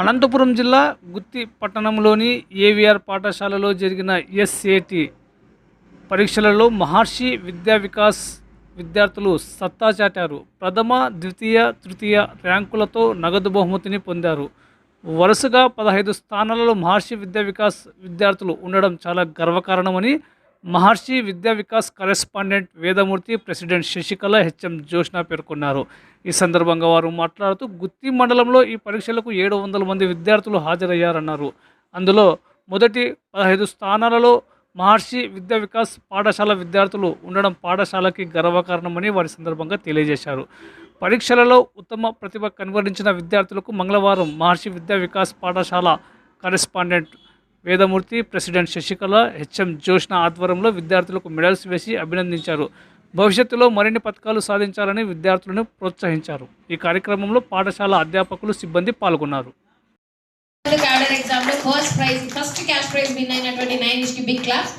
అనంతపురం జిల్లా గుత్తి పట్టణంలోని ఏవిఆర్ పాఠశాలలో జరిగిన ఎస్ఏటి పరీక్షలలో మహర్షి విద్యా వికాస్ విద్యార్థులు సత్తా చాటారు. ప్రథమ ద్వితీయ తృతీయ ర్యాంకులతో నగదు బహుమతిని పొందారు. వరుసగా పదహైదు స్థానాలలో మహర్షి విద్యా వికాస్ విద్యార్థులు ఉండడం చాలా గర్వకారణమని Maharshi Vidya Vikas correspondent Vedamurthy president Sasikala HM Joshna పేర్కొన్నారు. ఈ సందర్భంగా వారు మాట్లాడుతూ గుత్తి మండలంలో ఈ పరీక్షలకు ఏడు వందల మంది విద్యార్థులు హాజరయ్యారన్నారు. అందులో మొదటి పదహైదు స్థానాలలో మహర్షి విద్యా వికాస్ పాఠశాల విద్యార్థులు ఉండడం పాఠశాలకి గర్వకారణమని వారి సందర్భంగా తెలియజేశారు. పరీక్షలలో ఉత్తమ ప్రతిభ కనబరించిన విద్యార్థులకు మంగళవారం మహర్షి విద్యా వికాస్ పాఠశాల correspondent Vedamurthy president Sasikala HM Joshna ఆధ్వర్యంలో విద్యార్థులకు మెడల్స్ వేసి అభినందించారు. భవిష్యత్తులో మరిన్ని పథకాలు సాధించాలని విద్యార్థులను ప్రోత్సహించారు. ఈ కార్యక్రమంలో పాఠశాల అధ్యాపకులు సిబ్బంది పాల్గొన్నారు. Cadre exam first prize first cash prize win అయినటువంటి big class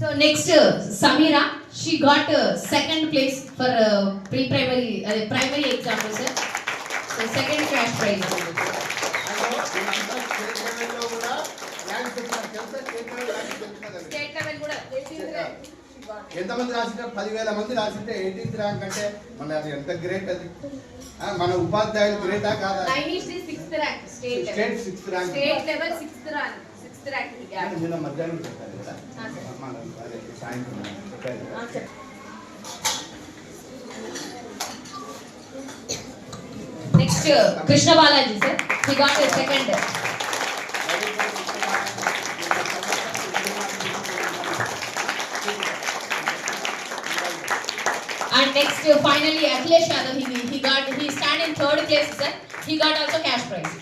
go So next, uh, Samira, she got uh, second place for uh, pre-primary, uh, primary exam, sir. So second cash prize. State level కూడా ఎంతమంది రాసింటే పదివేల మంది రాసింటే eighteenth rank అంటే మన అది ఎంత గ్రేట్ అది మన ఉపాధ్యాయులు గ్రేటా కాదా. State sixth rank rank, sixth rank. Yeah. నిన్న మధ్యాహ్నం చెప్పారు కదా ఆ, sir. మన అదే సాయంత్రం చెప్పారు Ah, sir. Next, uh, Krishna Balaji, sir. He got a second. And next, uh, finally, Akhilesh Yadav, he, he got, he stand in third place, sir. He got also cash prize.